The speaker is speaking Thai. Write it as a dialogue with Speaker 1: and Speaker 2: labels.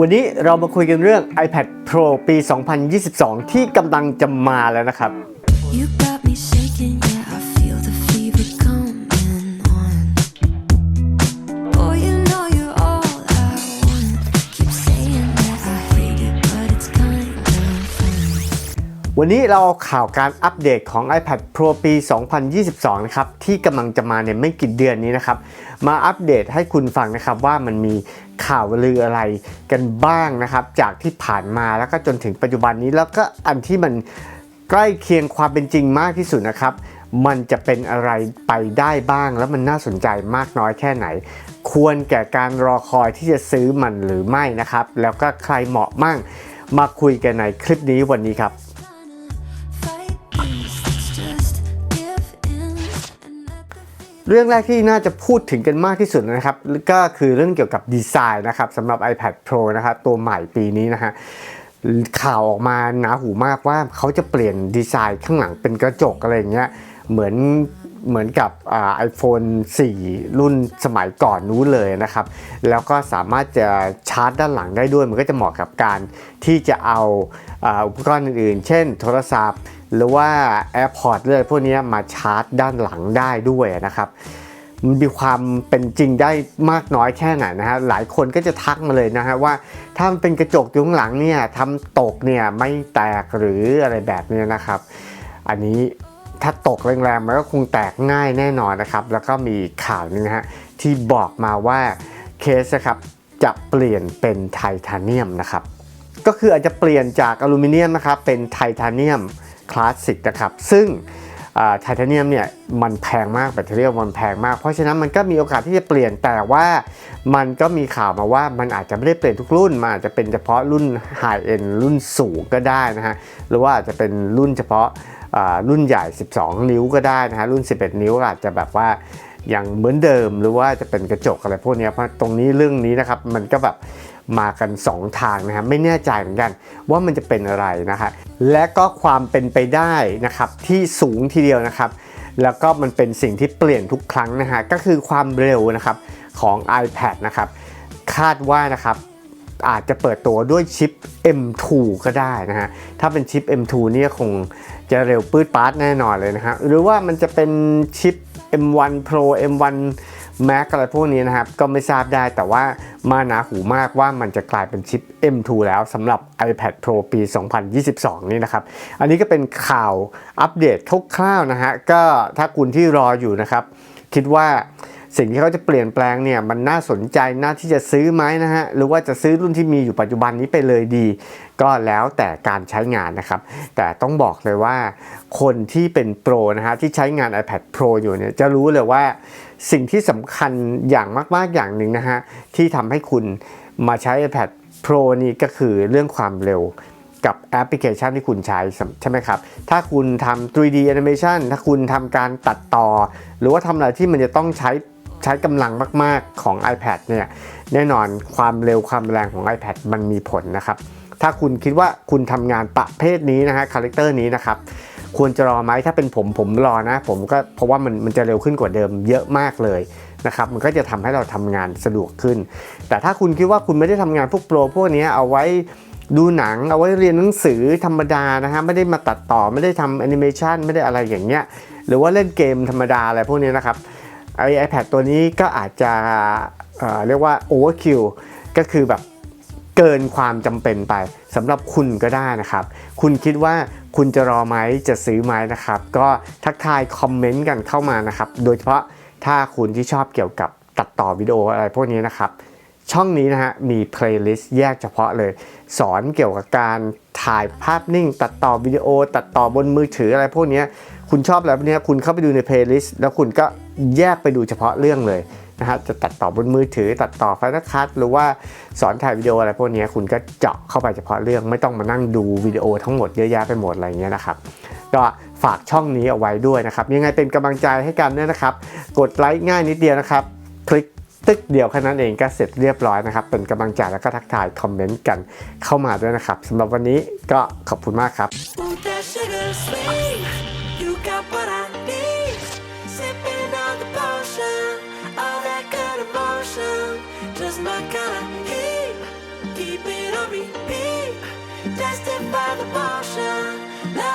Speaker 1: วันนี้เรามาคุยกันเรื่อง iPad Pro ปี 2022 ที่กำลังจะมาแล้วนะครับ วันนี้เราเอาข่าวการอัปเดตของ iPad Pro ปี 2022 นะครับ ที่กำลังจะมาในไม่กี่เดือนนี้นะครับ มาอัปเดตให้คุณฟังนะครับว่ามันมีข่าวลืออะไรกันบ้างนะครับ จากที่ผ่านมาแล้วก็จนถึงปัจจุบันนี้แล้วก็อันที่มันใกล้เคียงความเป็นจริงมากที่สุดนะครับ มันจะเป็นอะไรไปได้บ้าง แล้วมันน่าสนใจมากน้อยแค่ไหน ควรแก่การรอคอยที่จะซื้อมันหรือไม่นะครับ แล้วก็ใครเหมาะมั่งมาคุยกันในคลิปนี้วันนี้ครับ รื่องแรกที่น่าจะพูดถึงกันมากที่สุดนะครับ ก็คือเรื่องเกี่ยวกับดีไซน์นะครับสำหรับ iPad Pro นะครับตัวใหม่ปีนี้นะฮะข่าวออกมาหนาหูมากว่าเขาจะเปลี่ยนดีไซน์ข้างหลังเป็นกระจกอะไรอย่างเงี้ย เหมือนเหมือนกับไอโฟน 4 รุ่นสมัยก่อนนู้นเลยนะครับ แล้วก็สามารถจะชาร์จด้านหลังได้ด้วย มันก็จะเหมาะกับการที่จะเอาอุปกรณ์อื่นๆ เช่นโทรศัพท์ หรือว่า AirPods เลยพวกนี้มาชาร์จด้านหลังได้ด้วยนะครับมันมีความเป็นจริงได้มากน้อยแค่ไหนนะฮะหลายคนก็จะทักมาเลยนะฮะว่าถ้ามันเป็นกระจกอยู่ข้างหลังเนี่ยทำตกเนี่ยไม่แตกหรืออะไรแบบนี้นะครับ อันนี้ ถ้าตกแรงๆมันก็คงแตกง่ายแน่นอนนะครับ แล้วก็มีข่าวนึงนะฮะที่บอกมาว่าเคสนะครับจะเปลี่ยนเป็นไทเทเนียมนะครับ ก็คืออาจจะเปลี่ยนจากอลูมิเนียมนะครับเป็นไทเทเนียมคลาสสิกนะครับ ซึ่งไทเทเนียมเนี่ยมันแพงมากแบตเตอรี่มันแพงมาก เพราะฉะนั้นมันก็มีโอกาสที่จะเปลี่ยนแต่ว่ามันก็มีข่าวมาว่ามันอาจจะไม่ได้เปลี่ยนทุกรุ่นมันอาจจะเป็นเฉพาะรุ่นไฮเอ็นรุ่นสูงก็ได้นะฮะหรือว่าอาจจะเป็นรุ่นเฉพาะ รุ่นใหญ่ 12 นิ้วก็ได้นะฮะรุ่น 11 นิ้วอาจจะแบบว่าอย่างเหมือนเดิมหรือว่าจะเป็นกระจกอะไรพวกนี้เพราะตรงนี้เรื่องนี้นะครับมันก็แบบมากัน 2 ทางนะฮะไม่แน่ใจเหมือนกันว่ามันจะเป็นอะไรนะฮะและก็ความเป็นไปได้นะครับที่สูงทีเดียวนะครับ แล้วก็มันเป็นสิ่งที่เปลี่ยนทุกครั้งนะฮะก็คือความเร็วนะครับของ iPad นะครับคาดว่านะครับ อาจจะเปิดตัวด้วยชิป M2 ก็ได้นะฮะ ถ้าเป็นชิป M2 เนี่ยคงจะเร็วปื๊ดปาร์ตแน่นอนเลยนะฮะ หรือว่ามันจะเป็นชิป M1 Pro M1 Max อะไรพวกนี้นะครับ ก็ไม่ทราบได้แต่ว่ามาหนาหูมากว่ามันจะกลายเป็นชิป M2 แล้วสำหรับ iPad Pro ปี 2022 นี่นะครับ อันนี้ก็เป็นข่าวอัปเดตคร่าวๆนะฮะ ก็ถ้าคุณที่รออยู่นะครับ คิดว่า สิ่งที่เขาจะเปลี่ยนแปลงเนี่ยมันน่าสนใจน่าที่จะซื้อไหมนะฮะหรือว่าจะซื้อรุ่นที่มีอยู่ปัจจุบันนี้ไปเลยดี ก็แล้วแต่การใช้งานนะครับ แต่ต้องบอกเลยว่า คนที่เป็นโปรนะฮะที่ใช้งาน iPad Pro อยู่เนี่ยจะรู้เลยว่าสิ่งที่สำคัญอย่างมากๆอย่างหนึ่งนะฮะที่ทำให้คุณมาใช้ iPad Pro นี่ก็คือเรื่องความเร็วกับแอปพลิเคชันที่คุณใช้ใช่ไหมครับ ถ้าคุณทำ 3D animation ถ้าคุณทำการตัดต่อ หรือว่าทำอะไรที่มันจะต้องใช้ ใช้กำลังมาก ๆของ iPad เนี่ยแน่นอนความเร็วความแรงของ iPad มันมีผลนะครับ ถ้าคุณคิดว่าคุณทำงานประเภทนี้นะฮะคาแรคเตอร์นี้นะครับควรจะรอไหมถ้าเป็นผมผมรอนะ ผมก็เพราะว่ามันมันจะเร็วขึ้นกว่าเดิมเยอะมากเลยนะครับมันก็จะทำให้เราทำงานสะดวกขึ้น แต่ถ้าคุณคิดว่าคุณไม่ได้ทำงานพวกโปรพวกนี้เอาไว้ดูหนังเอาไว้เรียนหนังสือธรรมดานะฮะไม่ได้มาตัดต่อไม่ได้ทำแอนิเมชันไม่ได้อะไรอย่างเงี้ยหรือว่าเล่นเกมธรรมดาอะไรพวกนี้นะครับ ไอ iPad ตัวนี้ก็อาจจะเเรียกว่า overkill ก็คือแบบเกินความจำเป็นไปสำหรับคุณก็ได้นะครับ คุณคิดว่าคุณจะรอไหมจะซื้อไหมนะครับ ก็ทักทายคอมเมนต์กันเข้ามานะครับ โดยเฉพาะถ้าคุณที่ชอบเกี่ยวกับตัดต่อวิดีโออะไรพวกนี้นะครับ ช่องนี้นะฮะมีเพลย์ลิสต์แยกเฉพาะเลย สอนเกี่ยวกับการถ่ายภาพนิ่ง ตัดต่อวิดีโอ ตัดต่อบนมือถืออะไรพวกนี้คุณชอบอะไรพวกนี้คุณเข้าไปดูในเพลย์ลิสต์แล้วคุณก็ แยกไปดูเฉพาะเรื่องเลยนะฮะจะตัดต่อบนมือถือตัดต่อไฟล์คัทหรือว่าสอนถ่ายวิดีโออะไรพวกนี้คุณก็เจาะเข้าไปเฉพาะเรื่องไม่ต้องมานั่งดูวิดีโอทั้งหมดเยอะแยะไปหมดอะไรเงี้ยนะครับก็ฝากช่องนี้เอาไว้ด้วยนะครับยังไงเป็นกำลังใจให้กันด้วยนะครับ กดไลค์ง่ายนิดเดียวนะครับ คลิกตึกเดียวแค่นั้นเองก็เสร็จเรียบร้อยนะครับ เป็นกำลังใจแล้วก็ทักทายคอมเมนต์กันเข้ามาด้วยนะครับสำหรับวันนี้ก็ขอบคุณมากครับ
Speaker 2: my color heat. Keep it on repeat. Tested by the portion.